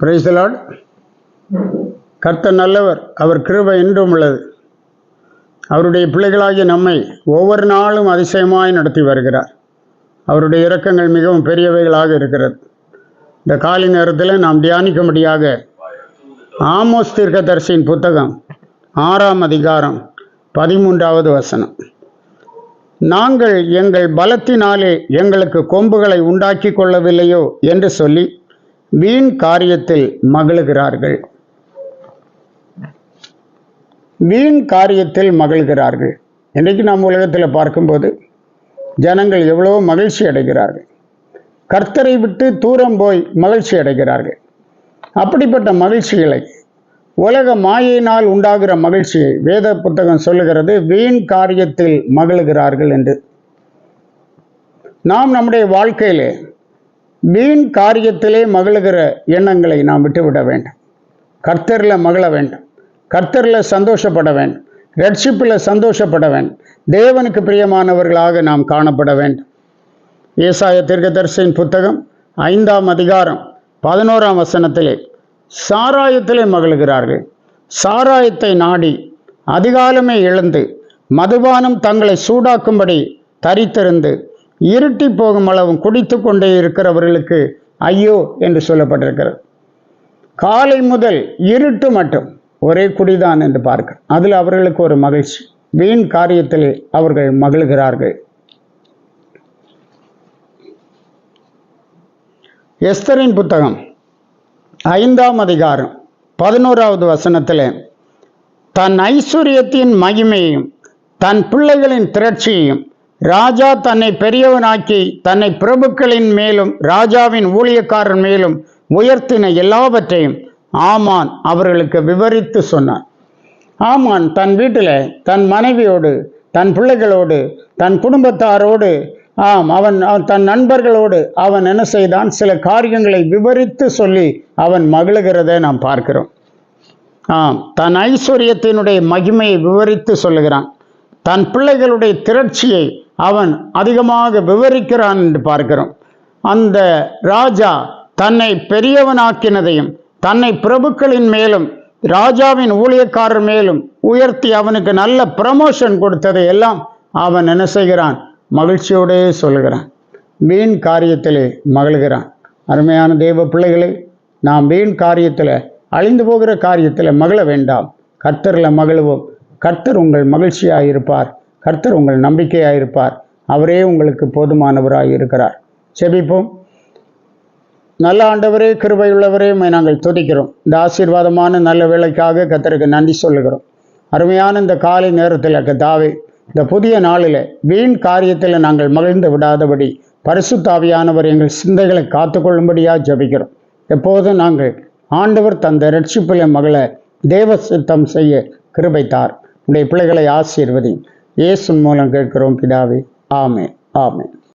பிரைசலாட் கர்த்தர் நல்லவர். அவர் கிருபை என்றும் உள்ளது. அவருடைய பிள்ளைகளாகிய நம்மை ஒவ்வொரு நாளும் அதிசயமாய் நடத்தி வருகிறார். அவருடைய இரக்கங்கள் மிகவும் பெரியவைகளாக இருக்கிறது. இந்த காலை நேரத்தில் நாம் தியானிக்கும்படியாக ஆமோஸ் தீர்க்கதரிசியின் புத்தகம் ஆறாம் அதிகாரம் பதிமூன்றாவது வசனம். நாங்கள் எங்கள் பலத்தினாலே எங்களுக்கு கொம்புகளை உண்டாக்கி கொள்ளவில்லையோ? என்று சொல்லி வீண் காரியத்தில் மகிழ்கிறார்கள். வீண் காரியத்தில் மகிழ்கிறார்கள். இன்றைக்கு நாம் உலகத்தில் பார்க்கும்போது ஜனங்கள் எவ்வளோ மகிழ்ச்சி அடைகிறார்கள். கர்த்தரை விட்டு தூரம் போய் மகிழ்ச்சி அடைகிறார்கள். அப்படிப்பட்ட மகிழ்ச்சிகளை உலக மாயினால் உண்டாகிற மகிழ்ச்சியை வேத புத்தகம் சொல்லுகிறது வீண் காரியத்தில் மகிழ்கிறார்கள் என்று. நாம் நம்முடைய வாழ்க்கையிலே வீண் காரியத்திலே மகிழ்கிற எண்ணங்களை நாம் விட்டுவிட வேண்டும். கர்த்தரில் மகிழ வேண்டும். கர்த்தரில் சந்தோஷப்பட வேண்டும். ரட்சிப்பில் சந்தோஷப்பட வேண்டும். தேவனுக்கு பிரியமானவர்களாக நாம் காணப்பட வேண்டும். ஏசாய தீர்க்கதரிசியின் புத்தகம் ஐந்தாம் அதிகாரம் பதினோராம் வசனத்திலே சாராயத்திலே மகிழ்கிறார்கள். சாராயத்தை நாடி அதிகாலமே எழுந்து மதுபானம் தங்களை சூடாக்கும்படி தரித்திருந்து இருட்டி போகும் அளவும் குடித்து கொண்டே இருக்கிறவர்களுக்கு ஐயோ என்று சொல்லப்பட்டிருக்கிறது. காலை முதல் இருட்டு மட்டும் ஒரே குடிதான் என்று பார்க்க. அதில் அவர்களுக்கு ஒரு மகிழ்ச்சி. வீண் காரியத்தில் அவர்கள் மகிழ்கிறார்கள். எஸ்தரின் புத்தகம் ஐந்தாம் அதிகாரம் பதினோராவது வசனத்தில் தன் ஐஸ்வர்யத்தின் மகிமையையும் தன் பிள்ளைகளின் திரட்சியையும் ராஜா தன்னை பெரியவனாக்கி தன்னை பிரபுக்களின் மேலும் ராஜாவின் ஊழியக்காரன் மேலும் உயர்த்தின எல்லாவற்றையும் ஆமான் அவர்களுக்கு விவரித்து சொன்னான். ஆமான் தன் வீட்டில் தன் மனைவியோடு தன் பிள்ளைகளோடு தன் குடும்பத்தாரோடு ஆம் அவன் தன் நண்பர்களோடு அவன் என்ன செய்தான்? சில காரியங்களை விவரித்து சொல்லி அவன் மகிழுகிறதை நாம் பார்க்கிறோம். ஆம் தன் ஐஸ்வர்யத்தினுடைய மகிமையை விவரித்து சொல்லுகிறான். தன் பிள்ளைகளுடைய திரட்சியை அவன் அதிகமாக விவரிக்கிறான் என்று பார்க்கிறோம். அந்த ராஜா தன்னை பெரியவனாக்கினதையும் தன்னை பிரபுக்களின் மேலும் ராஜாவின் ஊழியக்காரர் மேலும் உயர்த்தி அவனுக்கு நல்ல ப்ரமோஷன் கொடுத்ததை எல்லாம் அவன் என்ன செய்கிறான்? மகிழ்ச்சியோடே சொல்லுகிறான் வீண் காரியத்திலே மகிழ்கிறான். அருமையான தெய்வ பிள்ளைகளை நாம் வீண் காரியத்தில் அழிந்து போகிற காரியத்தில் மகிழ வேண்டாம். கர்த்தரில் மகிழ்வோம். கர்த்தர் உங்கள் மகிழ்ச்சியாக இருப்பார் கர்த்தர் உங்கள் நம்பிக்கையாக இருப்பார் அவரே உங்களுக்கு போதுமானவராக இருக்கிறார். செபிப்போம் நல்ல ஆண்டவரே கிருபையுள்ளவரே நாங்கள் துதிக்கிறோம். இந்த ஆசீர்வாதமான நல்ல வேலைக்காக கர்த்தருக்கு நன்றி சொல்லுகிறோம். அருமையான இந்த காலை நேரத்தில் கத்தாவே இந்த புதிய நாளில் வீண் காரியத்தில் நாங்கள் மகிழ்ந்து விடாதபடி பரிசுத்தாவியானவர் எங்கள் சிந்தைகளை காத்துக்கொள்ளும்படியாக ஜபிக்கிறோம். எப்போதும் நாங்கள் ஆண்டவர் தந்த ரட்சிப்பில் மகளை தேவ சித்தம் செய்ய கிருபைத்தார் உடைய பிள்ளைகளை ஆசீர்வதி இயேசு மூலம் கேட்கிறோம் பிதாவே. ஆமே ஆமே